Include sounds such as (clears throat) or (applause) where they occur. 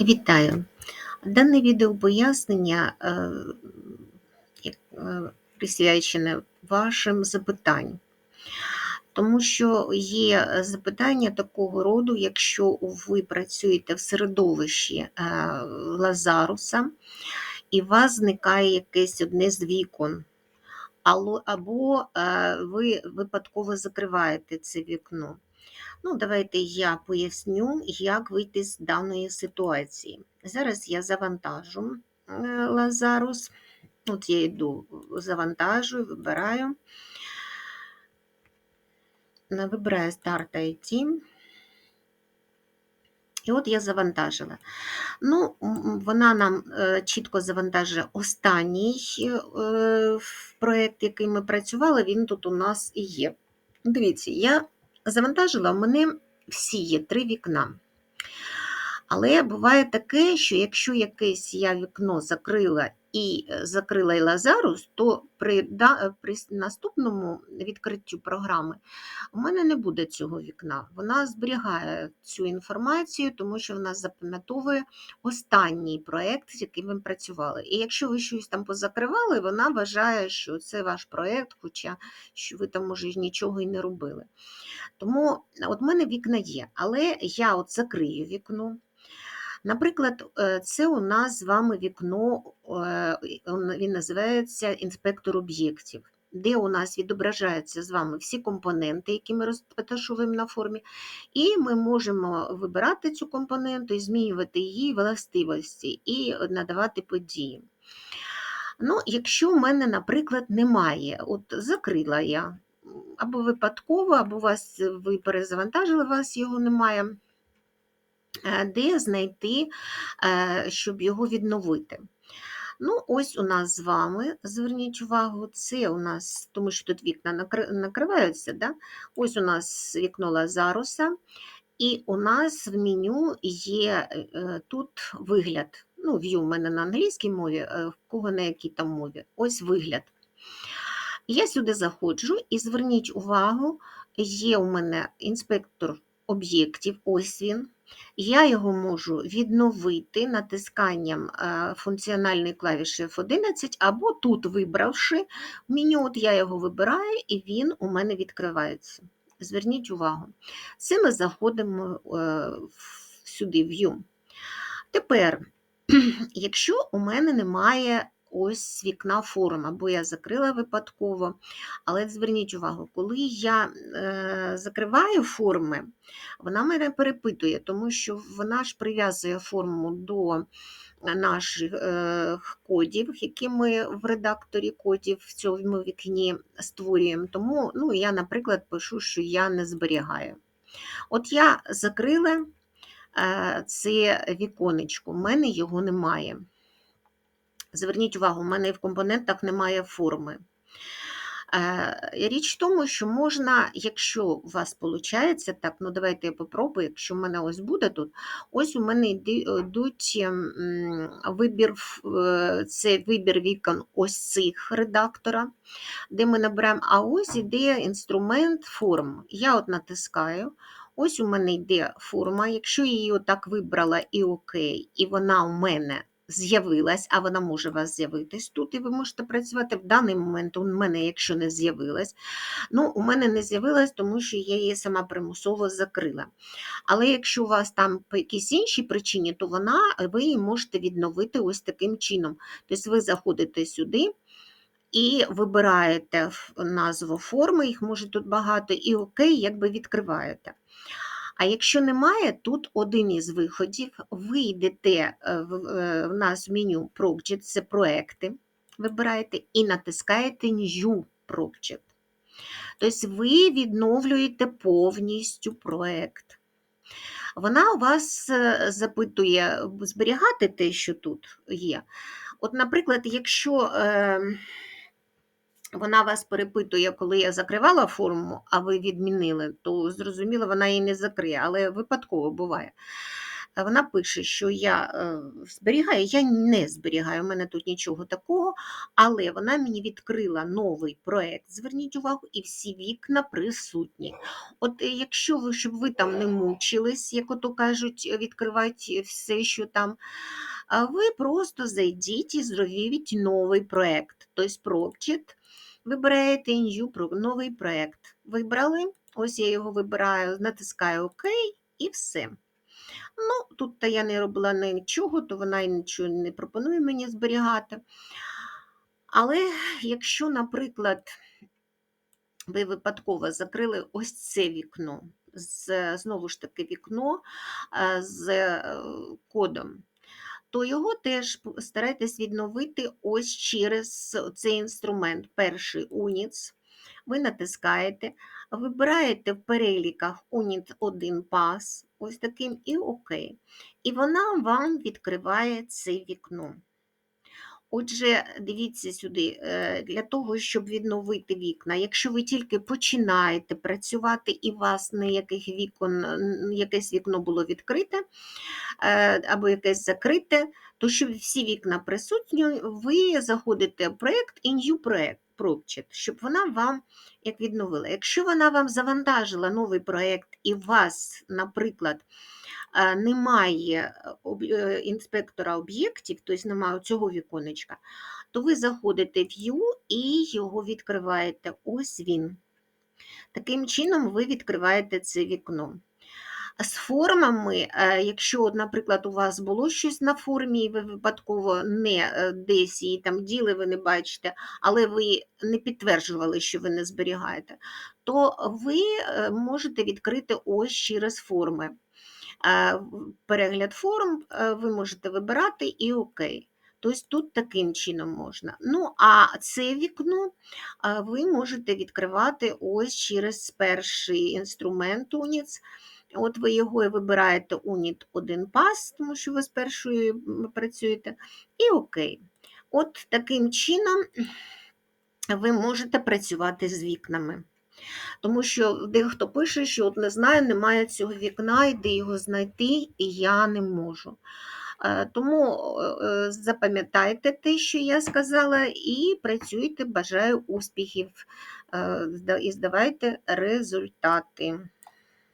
Вітаю! Дане відео пояснення е, е, присвячене вашим запитанням. Тому що є запитання такого роду, якщо ви працюєте в середовищі е, Лазаруса, і у вас зникає якесь одне з вікон, або ви випадково закриваєте це вікно. Ну, давайте я поясню, як вийти з даної ситуації. Зараз я завантажу е, Лазарус. От я йду, завантажую, вибираю. Вибираю Start IT. І от я завантажила. Ну, вона нам е, чітко завантажує останній е, проєкт, який ми працювали, він тут у нас і є. Дивіться, я завантажила, в мене всі є три вікна. Але буває таке, що якщо якесь я вікно закрила і е, закрила і Лазарус, то при, да- е, при наступному відкриттю програми у мене не буде цього вікна. Вона зберігає цю інформацію, тому що вона запам'ятовує останній проєкт, з яким ви працювали. І якщо ви щось там позакривали, вона вважає, що це ваш проєкт, хоча що ви там, може, нічого і не робили. Тому от в мене вікна є, але я от закрию вікно. Наприклад, е, це у нас з вами вікно, е, він називається інспектор об'єктів, де у нас відображаються з вами всі компоненти, які ми розташовуємо на формі, і ми можемо вибирати цю компоненту і змінювати її властивості і надавати події. Ну, якщо в мене, наприклад, немає, от закрила я, або випадково, або вас ви перезавантажили, у вас його немає де знайти, е, щоб його відновити. Ну, ось у нас з вами, зверніть увагу, це у нас, тому що тут вікна накриваються, да? ось у нас вікно Лазаруса, і у нас в меню є е, тут вигляд. Ну, view в мене на англійській мові, е, в кого на якій там мові. Ось вигляд. Я сюди заходжу і зверніть увагу, є у мене інспектор об'єктів, ось він. Я його можу відновити натисканням е, функціональної клавіші F11, або тут, вибравши меню, от я його вибираю, і він у мене відкривається. Зверніть увагу. Це ми заходимо е, сюди, в View. Тепер, (clears throat) якщо у мене немає ось вікна форум, або я закрила випадково, але зверніть увагу, коли я е, закриваю форми, вона мене перепитує, тому що вона ж прив'язує форму до наших е, кодів, які ми в редакторі кодів в цьому вікні створюємо. Тому ну, я, наприклад, пишу, що я не зберігаю. От я закрила е, це віконечко, в мене його немає. Зверніть увагу, у мене в компонентах немає форми. Е, Річ в тому, що можна, якщо у вас виходить, так, ну давайте я попробую, якщо в мене ось буде тут, ось у мене йдуть ем, вибір, е, це вибір вікон ось цих редактора, де ми наберемо, а ось іде інструмент форм. Я от натискаю, ось у мене йде форма, якщо я її отак вибрала і окей, і вона у мене з'явилась, а вона може у вас з'явитись тут, і ви можете працювати в даний момент. У мене, якщо не з'явилась, ну, у мене не з'явилась, тому що я її сама примусово закрила. Але якщо у вас там по якійсь іншій причині, то вона ви її можете відновити ось таким чином. Тобто ви заходите сюди. І вибираєте назву форми, їх може тут багато, і окей, якби відкриваєте. А якщо немає, тут один із виходів, ви йдете е, в, е, нас в меню Project, це проекти, вибираєте і натискаєте New Project. Тобто ви відновлюєте повністю проект. Вона у вас е, запитує зберігати те, що тут є. От, наприклад, якщо е, вона вас перепитує, коли я закривала форму, а ви відмінили, то зрозуміло, вона її не закриє, але випадково буває. Вона пише, що я е, зберігаю, я не зберігаю, у мене тут нічого такого, але вона мені відкрила новий проект. Зверніть увагу, і всі вікна присутні. От е, якщо ви, щоб ви там не мучились, як ото кажуть, відкривати все, що там, ви просто зайдіть і зробіть новий проект. Тобто Project, вибираєте New, новий проект. Вибрали, ось я його вибираю, натискаю ОК і все. Ну, тут та я не робила нічого, то вона нічого не пропонує мені зберігати. Але якщо, наприклад, ви випадково закрили ось це вікно, з, знову ж таки, вікно е, з е, кодом, то його теж старайтесь відновити ось через цей інструмент. Перший уніц. Ви натискаєте, вибираєте в переліках уніт 1 пас, ось таким і ОК. І вона вам відкриває це вікно. Отже, дивіться сюди, е, для того, щоб відновити вікна, якщо ви тільки починаєте працювати і у вас ніяких вікон, якесь вікно було відкрите е, або якесь закрите, то щоб всі вікна присутні, ви заходите в проєкт і new проєкт, Project, щоб вона вам як відновила. Якщо вона вам завантажила новий проєкт і вас, наприклад, немає е, інспектора об'єктів, тобто немає цього віконечка, то ви заходите в View і його відкриваєте. Ось він. Таким чином ви відкриваєте це вікно. З формами, е, якщо, наприклад, у вас було щось на формі, і ви випадково не е, десь її там діли, ви не бачите, але ви не підтверджували, що ви не зберігаєте, то ви е, можете відкрити ось через форми. Перегляд форм ви можете вибирати і ОК. Тобто тут таким чином можна. Ну, а це вікно ви можете відкривати ось через перший інструмент UNITS. От ви його і вибираєте UNIT 1 пас, тому що ви з першою працюєте, і ОК. От таким чином ви можете працювати з вікнами. Тому що дехто пише, що от не знаю, немає цього вікна, і де його знайти, і я не можу. Е, Тому е, е, запам'ятайте те, що я сказала, і працюйте. Бажаю успіхів і здавайте результати.